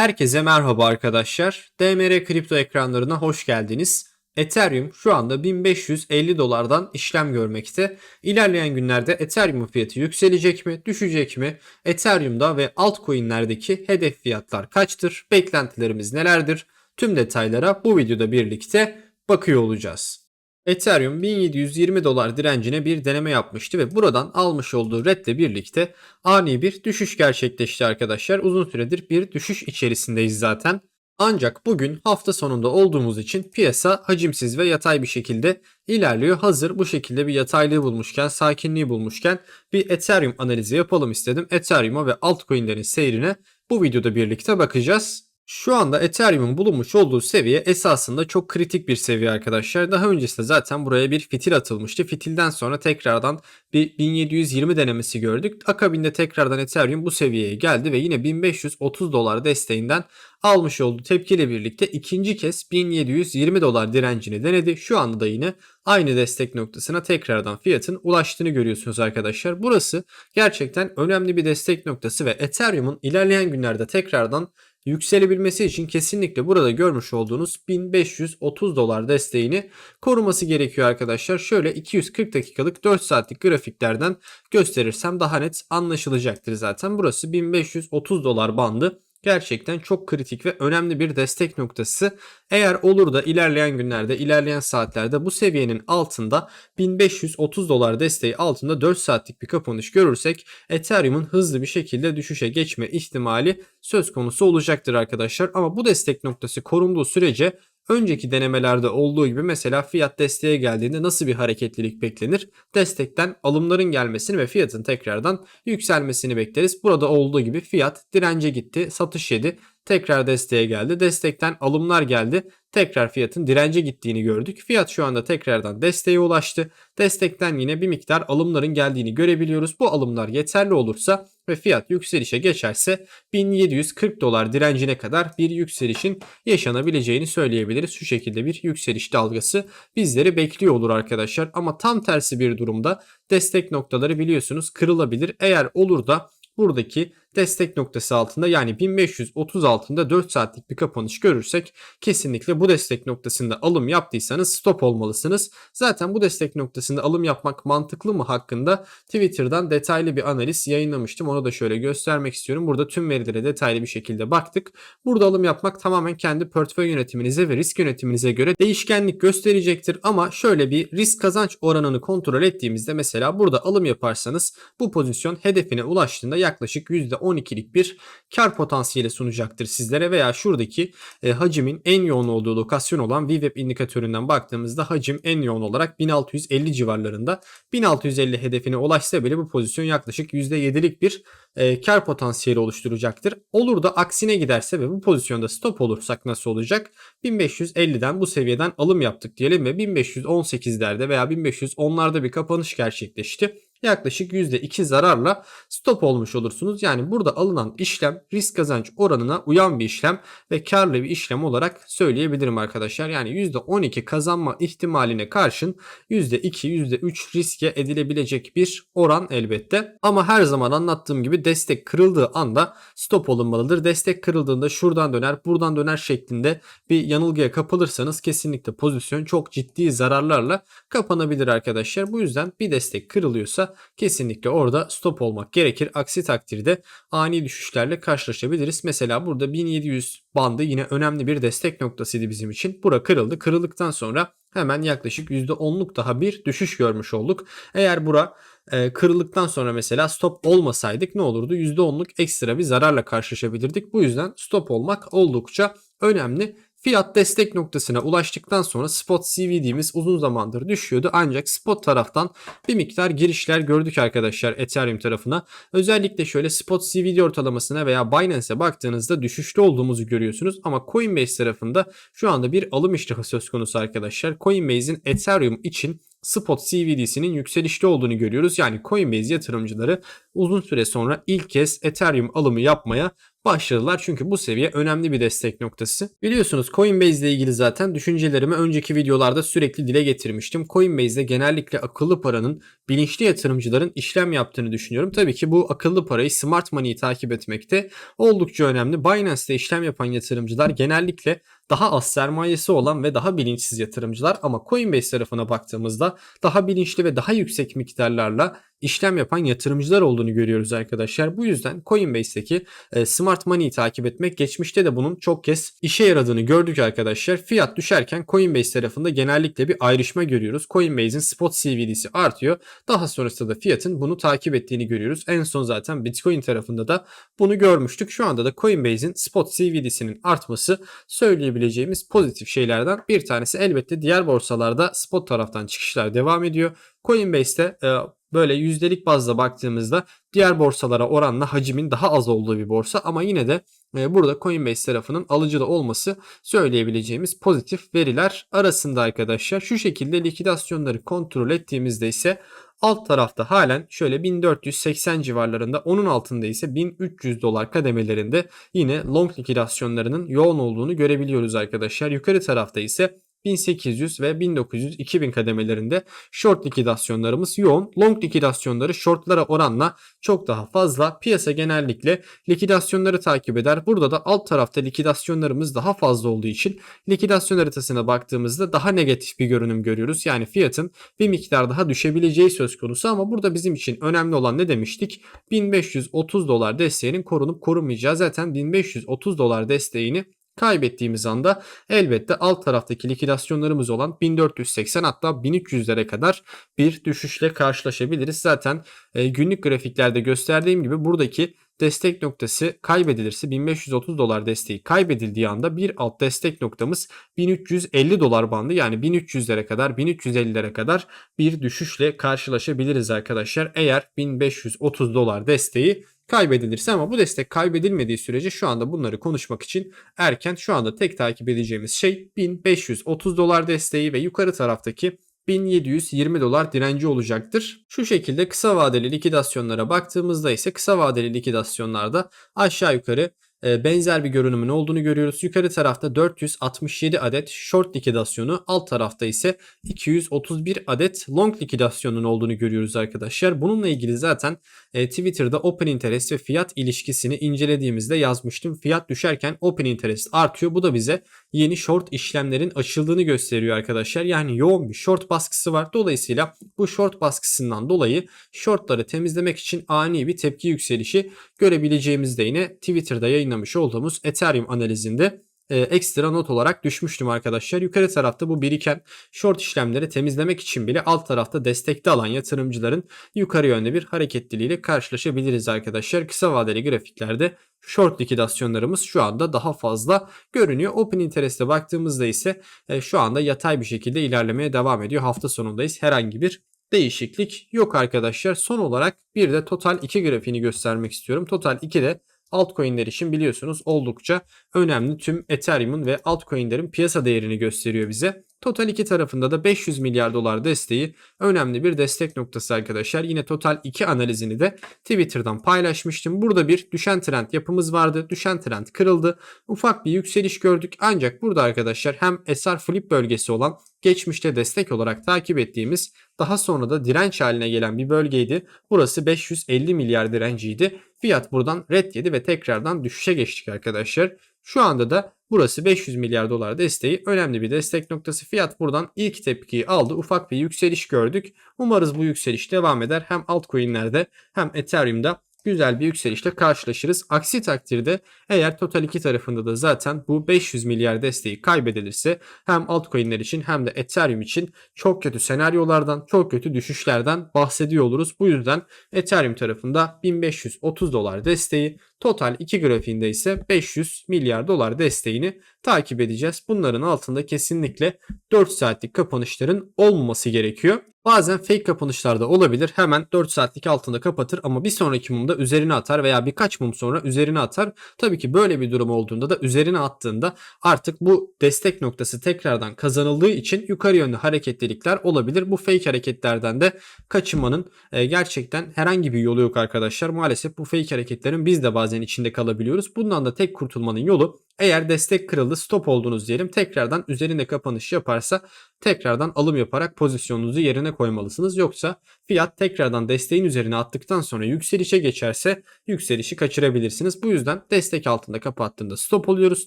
Herkese merhaba arkadaşlar. DMR kripto ekranlarına hoş geldiniz. Ethereum şu anda 1550 dolardan işlem görmekte. İlerleyen günlerde Ethereum fiyatı yükselecek mi, düşecek mi? Ethereum'da ve altcoin'lerdeki hedef fiyatlar kaçtır? Beklentilerimiz nelerdir? Tüm detaylara bu videoda birlikte bakıyor olacağız. Ethereum 1720 dolar direncine bir deneme yapmıştı ve buradan almış olduğu redle birlikte ani bir düşüş gerçekleşti arkadaşlar. Uzun süredir bir düşüş içerisindeyiz zaten. Ancak bugün hafta sonunda olduğumuz için piyasa hacimsiz ve yatay bir şekilde ilerliyor. Hazır bu şekilde bir yataylığı bulmuşken, sakinliği bulmuşken bir Ethereum analizi yapalım istedim. Ethereum'a ve altcoin'lerin seyrine bu videoda birlikte bakacağız. Şu anda Ethereum'un bulunmuş olduğu seviye esasında çok kritik bir seviye arkadaşlar. Daha öncesinde zaten buraya bir fitil atılmıştı. Fitilden sonra tekrardan bir 1720 denemesi gördük. Akabinde tekrardan Ethereum bu seviyeye geldi ve yine 1530 dolar desteğinden almış olduğu tepkiyle birlikte ikinci kez 1720 dolar direncini denedi. Şu anda da yine aynı destek noktasına tekrardan fiyatın ulaştığını görüyorsunuz arkadaşlar. Burası gerçekten önemli bir destek noktası ve Ethereum'un ilerleyen günlerde tekrardan yükselebilmesi için kesinlikle burada görmüş olduğunuz 1530 dolar desteğini koruması gerekiyor arkadaşlar. Şöyle 240 dakikalık 4 saatlik grafiklerden gösterirsem daha net anlaşılacaktır zaten. Burası 1530 dolar bandı gerçekten çok kritik ve önemli bir destek noktası. Eğer olur da ilerleyen günlerde, ilerleyen saatlerde bu seviyenin altında 1530 dolar desteği altında 4 saatlik bir kapanış görürsek Ethereum'un hızlı bir şekilde düşüşe geçme ihtimali söz konusu olacaktır arkadaşlar. Ama bu destek noktası korunduğu sürece önceki denemelerde olduğu gibi mesela fiyat desteğe geldiğinde nasıl bir hareketlilik beklenir? Destekten alımların gelmesini ve fiyatın tekrardan yükselmesini bekleriz. Burada olduğu gibi fiyat dirence gitti, satış yedi, tekrar desteğe geldi. Destekten alımlar geldi. Tekrar fiyatın dirence gittiğini gördük. Fiyat şu anda tekrardan desteğe ulaştı. Destekten yine bir miktar alımların geldiğini görebiliyoruz. Bu alımlar yeterli olursa ve fiyat yükselişe geçerse 1740 dolar direncine kadar bir yükselişin yaşanabileceğini söyleyebiliriz. Şu şekilde bir yükseliş dalgası bizleri bekliyor olur arkadaşlar. Ama tam tersi bir durumda destek noktaları biliyorsunuz kırılabilir. Eğer olur da buradaki destek noktası altında yani 1530 altında 4 saatlik bir kapanış görürsek kesinlikle bu destek noktasında alım yaptıysanız stop olmalısınız. Zaten bu destek noktasında alım yapmak mantıklı mı hakkında Twitter'dan detaylı bir analiz yayınlamıştım. Onu da şöyle göstermek istiyorum. Burada tüm verilere detaylı bir şekilde baktık. Burada alım yapmak tamamen kendi portföy yönetiminize ve risk yönetiminize göre değişkenlik gösterecektir. Ama şöyle bir risk kazanç oranını kontrol ettiğimizde mesela burada alım yaparsanız bu pozisyon hedefine ulaştığında yaklaşık %10 %12'lik bir kar potansiyeli sunacaktır sizlere veya şuradaki e, hacimin en yoğun olduğu lokasyon olan VWAP indikatöründen baktığımızda hacim en yoğun olarak 1650 civarlarında. 1650 hedefine ulaşsa bile bu pozisyon yaklaşık %7'lik bir e, kar potansiyeli oluşturacaktır. Olur da aksine giderse ve bu pozisyonda stop olursak nasıl olacak? 1550'den bu seviyeden alım yaptık diyelim ve 1518'lerde veya 1510'larda bir kapanış gerçekleşti yaklaşık %2 zararla stop olmuş olursunuz. Yani burada alınan işlem risk kazanç oranına uyan bir işlem ve karlı bir işlem olarak söyleyebilirim arkadaşlar. Yani %12 kazanma ihtimaline karşın %2 %3 riske edilebilecek bir oran elbette. Ama her zaman anlattığım gibi destek kırıldığı anda stop olunmalıdır. Destek kırıldığında şuradan döner buradan döner şeklinde bir yanılgıya kapılırsanız kesinlikle pozisyon çok ciddi zararlarla kapanabilir arkadaşlar. Bu yüzden bir destek kırılıyorsa kesinlikle orada stop olmak gerekir. Aksi takdirde ani düşüşlerle karşılaşabiliriz. Mesela burada 1700 bandı yine önemli bir destek noktasıydı bizim için. Bura kırıldı. Kırıldıktan sonra hemen yaklaşık %10'luk daha bir düşüş görmüş olduk. Eğer bura e, kırıldıktan sonra mesela stop olmasaydık ne olurdu? %10'luk ekstra bir zararla karşılaşabilirdik. Bu yüzden stop olmak oldukça önemli. Fiyat destek noktasına ulaştıktan sonra spot CVD'miz uzun zamandır düşüyordu ancak spot taraftan bir miktar girişler gördük arkadaşlar Ethereum tarafına. Özellikle şöyle spot CVD ortalamasına veya Binance'e baktığınızda düşüşlü olduğumuzu görüyorsunuz ama Coinbase tarafında şu anda bir alım iştahı söz konusu arkadaşlar. Coinbase'in Ethereum için spot CVD'sinin yükselişte olduğunu görüyoruz. Yani Coinbase yatırımcıları uzun süre sonra ilk kez Ethereum alımı yapmaya başladılar. Çünkü bu seviye önemli bir destek noktası. Biliyorsunuz Coinbase ile ilgili zaten düşüncelerimi önceki videolarda sürekli dile getirmiştim. Coinbase'de genellikle akıllı paranın bilinçli yatırımcıların işlem yaptığını düşünüyorum. Tabii ki bu akıllı parayı smart money'i takip etmekte oldukça önemli. Binance'te işlem yapan yatırımcılar genellikle daha az sermayesi olan ve daha bilinçsiz yatırımcılar ama Coinbase tarafına baktığımızda daha bilinçli ve daha yüksek miktarlarla işlem yapan yatırımcılar olduğunu görüyoruz arkadaşlar. Bu yüzden Coinbase'deki e, Smart Money'i takip etmek geçmişte de bunun çok kez işe yaradığını gördük arkadaşlar. Fiyat düşerken Coinbase tarafında genellikle bir ayrışma görüyoruz. Coinbase'in spot CVD'si artıyor. Daha sonrasında da fiyatın bunu takip ettiğini görüyoruz. En son zaten Bitcoin tarafında da bunu görmüştük. Şu anda da Coinbase'in spot CVD'sinin artması söyleyebileceğimiz pozitif şeylerden bir tanesi. Elbette diğer borsalarda spot taraftan çıkışlar devam ediyor. Coinbase'te e, böyle yüzdelik bazda baktığımızda diğer borsalara oranla hacimin daha az olduğu bir borsa ama yine de e, burada Coinbase tarafının alıcıda olması söyleyebileceğimiz pozitif veriler arasında arkadaşlar. Şu şekilde likidasyonları kontrol ettiğimizde ise alt tarafta halen şöyle 1480 civarlarında onun altında ise 1300 dolar kademelerinde yine long likidasyonlarının yoğun olduğunu görebiliyoruz arkadaşlar. Yukarı tarafta ise 1800 ve 1900 2000 kademelerinde short likidasyonlarımız yoğun. Long likidasyonları shortlara oranla çok daha fazla. Piyasa genellikle likidasyonları takip eder. Burada da alt tarafta likidasyonlarımız daha fazla olduğu için likidasyon haritasına baktığımızda daha negatif bir görünüm görüyoruz. Yani fiyatın bir miktar daha düşebileceği söz konusu ama burada bizim için önemli olan ne demiştik? 1530 dolar desteğinin korunup korunmayacağı zaten 1530 dolar desteğini kaybettiğimiz anda elbette alt taraftaki likidasyonlarımız olan 1480 hatta 1300'lere kadar bir düşüşle karşılaşabiliriz. Zaten e, günlük grafiklerde gösterdiğim gibi buradaki destek noktası kaybedilirse 1530 dolar desteği kaybedildiği anda bir alt destek noktamız 1350 dolar bandı yani 1300'lere kadar 1350'lere kadar bir düşüşle karşılaşabiliriz arkadaşlar. Eğer 1530 dolar desteği kaybedilirse ama bu destek kaybedilmediği sürece şu anda bunları konuşmak için erken. Şu anda tek takip edeceğimiz şey 1530 dolar desteği ve yukarı taraftaki 1720 dolar direnci olacaktır. Şu şekilde kısa vadeli likidasyonlara baktığımızda ise kısa vadeli likidasyonlarda aşağı yukarı benzer bir görünümün olduğunu görüyoruz. Yukarı tarafta 467 adet short likidasyonu, alt tarafta ise 231 adet long likidasyonun olduğunu görüyoruz arkadaşlar. Bununla ilgili zaten e, Twitter'da open interest ve fiyat ilişkisini incelediğimizde yazmıştım. Fiyat düşerken open interest artıyor. Bu da bize yeni short işlemlerin açıldığını gösteriyor arkadaşlar. Yani yoğun bir short baskısı var. Dolayısıyla bu short baskısından dolayı shortları temizlemek için ani bir tepki yükselişi görebileceğimiz de yine Twitter'da yayınlamış olduğumuz Ethereum analizinde e, ekstra not olarak düşmüştüm arkadaşlar. Yukarı tarafta bu biriken short işlemleri temizlemek için bile alt tarafta destekte alan yatırımcıların yukarı yönde bir hareketliliğiyle karşılaşabiliriz arkadaşlar. Kısa vadeli grafiklerde short likidasyonlarımız şu anda daha fazla görünüyor. Open Interest'e baktığımızda ise e, şu anda yatay bir şekilde ilerlemeye devam ediyor. Hafta sonundayız. Herhangi bir değişiklik yok arkadaşlar. Son olarak bir de Total 2 grafiğini göstermek istiyorum. Total 2'de altcoin'ler için biliyorsunuz oldukça önemli. Tüm Ethereum'un ve altcoin'lerin piyasa değerini gösteriyor bize. Total 2 tarafında da 500 milyar dolar desteği önemli bir destek noktası arkadaşlar. Yine Total 2 analizini de Twitter'dan paylaşmıştım. Burada bir düşen trend yapımız vardı. Düşen trend kırıldı. Ufak bir yükseliş gördük. Ancak burada arkadaşlar hem SR flip bölgesi olan geçmişte destek olarak takip ettiğimiz daha sonra da direnç haline gelen bir bölgeydi. Burası 550 milyar direnciydi. Fiyat buradan red yedi ve tekrardan düşüşe geçtik arkadaşlar. Şu anda da burası 500 milyar dolar desteği önemli bir destek noktası. Fiyat buradan ilk tepkiyi aldı. Ufak bir yükseliş gördük. Umarız bu yükseliş devam eder. Hem altcoin'lerde hem Ethereum'da güzel bir yükselişle karşılaşırız. Aksi takdirde eğer Total 2 tarafında da zaten bu 500 milyar desteği kaybedilirse hem altcoin'ler için hem de Ethereum için çok kötü senaryolardan, çok kötü düşüşlerden bahsediyor oluruz. Bu yüzden Ethereum tarafında 1530 dolar desteği, Total 2 grafiğinde ise 500 milyar dolar desteğini takip edeceğiz. Bunların altında kesinlikle 4 saatlik kapanışların olmaması gerekiyor. Bazen fake kapanışlarda olabilir. Hemen 4 saatlik altında kapatır ama bir sonraki mumda üzerine atar veya birkaç mum sonra üzerine atar. Tabii ki böyle bir durum olduğunda da üzerine attığında artık bu destek noktası tekrardan kazanıldığı için yukarı yönlü hareketlilikler olabilir. Bu fake hareketlerden de kaçınmanın e, gerçekten herhangi bir yolu yok arkadaşlar. Maalesef bu fake hareketlerin biz de bazen içinde kalabiliyoruz. Bundan da tek kurtulmanın yolu eğer destek kırıldı stop oldunuz diyelim tekrardan üzerinde kapanış yaparsa tekrardan alım yaparak pozisyonunuzu yerine koymalısınız. Yoksa fiyat tekrardan desteğin üzerine attıktan sonra yükselişe geçerse yükselişi kaçırabilirsiniz. Bu yüzden destek altında kapattığında stop oluyoruz.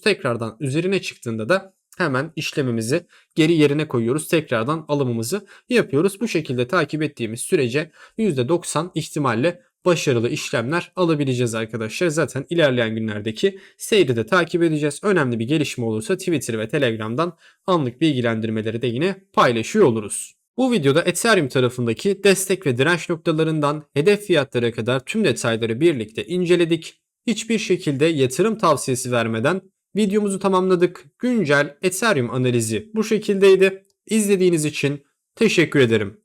Tekrardan üzerine çıktığında da hemen işlemimizi geri yerine koyuyoruz. Tekrardan alımımızı yapıyoruz. Bu şekilde takip ettiğimiz sürece %90 ihtimalle başarılı işlemler alabileceğiz arkadaşlar. Zaten ilerleyen günlerdeki seyri de takip edeceğiz. Önemli bir gelişme olursa Twitter ve Telegram'dan anlık bilgilendirmeleri de yine paylaşıyor oluruz. Bu videoda Ethereum tarafındaki destek ve direnç noktalarından hedef fiyatlara kadar tüm detayları birlikte inceledik. Hiçbir şekilde yatırım tavsiyesi vermeden videomuzu tamamladık. Güncel Ethereum analizi bu şekildeydi. İzlediğiniz için teşekkür ederim.